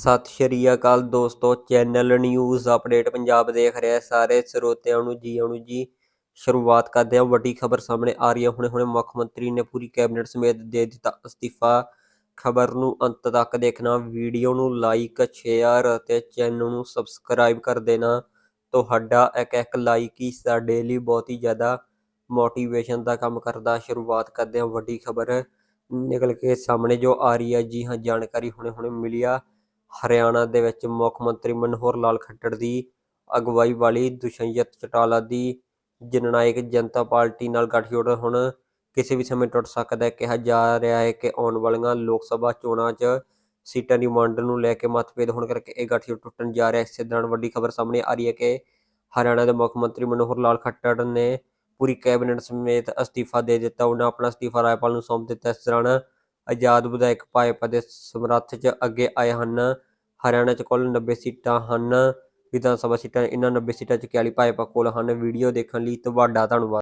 ਸਤਿ ਸ਼੍ਰੀ ਅਕਾਲ ਦੋਸਤੋ, channel news update Punjab ਦੇਖ ਰਹੇ ਸਾਰੇ ਸਰੋਤਿਆਂ ਨੂੰ ਜੀ ਆਇਆਂ ਜੀ, ਸ਼ੁਰੂਆਤ ਕਰਦੇ ਹਾਂ। ਵੱਡੀ ਖਬਰ ਸਾਹਮਣੇ ਆ ਰਹੀ ਹੈ। ਹੁਣੇ ਹੁਣੇ ਮੁੱਖ ਮੰਤਰੀ ਨੇ ਪੂਰੀ ਕੈਬਨਿਟ ਸਮੇਤ ਦੇ ਦਿੱਤਾ ਅਸਤੀਫਾ। ਖਬਰ ਨੂੰ ਅੰਤ ਤੱਕ ਦੇਖਣਾ, ਵੀਡੀਓ ਨੂੰ ਲਾਈਕ, ਸ਼ੇਅਰ ਅਤੇ ਚੈਨਲ ਨੂੰ ਸਬਸਕ੍ਰਾਈਬ ਕਰ ਦੇਣਾ। ਤੁਹਾਡਾ ਇੱਕ ਇੱਕ ਲਾਈਕ ਹੀ ਸਾਡੇ ਲਈ ਬਹੁਤ ਹੀ ਜ਼ਿਆਦਾ ਮੋਟੀਵੇਸ਼ਨ ਦਾ ਕੰਮ ਕਰਦਾ। ਸ਼ੁਰੂਆਤ ਕਰਦੇ ਹਾਂ ਵੱਡੀ ਖਬਰ। ਨਿਕਲ ਕੇ ਸਾਹਮਣੇ ਜੋ ਆ ਰਹੀ ਹੈ, ਜੀ ਹਾਂ, ਜਾਣਕਾਰੀ ਹੁਣੇ ਹੁਣੇ ਮਿਲੀ ਆ। ਹਰਿਆਣਾ ਦੇ ਵਿੱਚ ਮੁੱਖ ਮੰਤਰੀ ਮਨੋਹਰ ਲਾਲ ਖੱਟੜ ਦੀ ਅਗਵਾਈ ਵਾਲੀ ਦੁਸ਼ਯੰਤ ਚਟਾਲਾ ਦੀ ਜਨਨਾਇਕ ਜਨਤਾ ਪਾਰਟੀ ਨਾਲ ਗੱਠਜੋੜ ਹੁਣ ਕਿਸੇ ਵੀ ਸਮੇਂ ਟੁੱਟ ਸਕਦਾ ਹੈ। ਕਿਹਾ ਜਾ ਰਿਹਾ ਹੈ ਕਿ ਆਉਣ ਵਾਲੀਆਂ ਲੋਕ ਸਭਾ ਚੋਣਾਂ 'ਚ ਸੀਟਾਂ ਦੀ ਵੰਡ ਨੂੰ ਲੈ ਕੇ ਮਤਭੇਦ ਹੋਣ ਕਰਕੇ ਇਹ ਗੱਠਜੋੜ ਟੁੱਟਣ ਜਾ ਰਿਹਾ ਹੈ। ਇਸੇ ਦੌਰਾਨ ਵੱਡੀ ਖਬਰ ਸਾਹਮਣੇ ਆ ਰਹੀ ਹੈ ਕਿ ਹਰਿਆਣਾ ਦੇ ਮੁੱਖ ਮੰਤਰੀ ਮਨੋਹਰ ਲਾਲ ਖੱਟੜ ਨੇ ਪੂਰੀ ਕੈਬਨਿਟ ਸਮੇਤ ਅਸਤੀਫਾ ਦੇ ਦਿੱਤਾ। ਉਹਨਾਂ ਆਪਣਾ ਅਸਤੀਫਾ ਰਾਜਪਾਲ ਨੂੰ ਸੌਂਪ ਦਿੱਤਾ। ਇਸ ਦੌਰਾਨ ਆਜ਼ਾਦ ਵਿਧਾਇਕ ਭਾਜਪਾ ਦੇ ਸਮਰੱਥ 'ਚ ਅੱਗੇ ਆਏ ਹਨ। ਹਰਿਆਣਾ 'ਚ ਕੁੱਲ 90 ਸੀਟਾਂ ਹਨ। ਵਿਧਾਨ ਸਭਾ ਸੀਟਾਂ ਇਹਨਾਂ 90 ਸੀਟਾਂ 'ਚ 41 ਭਾਜਪਾ ਕੋਲ ਹਨ। ਵੀਡੀਓ ਦੇਖਣ ਲਈ ਤੁਹਾਡਾ ਧੰਨਵਾਦ।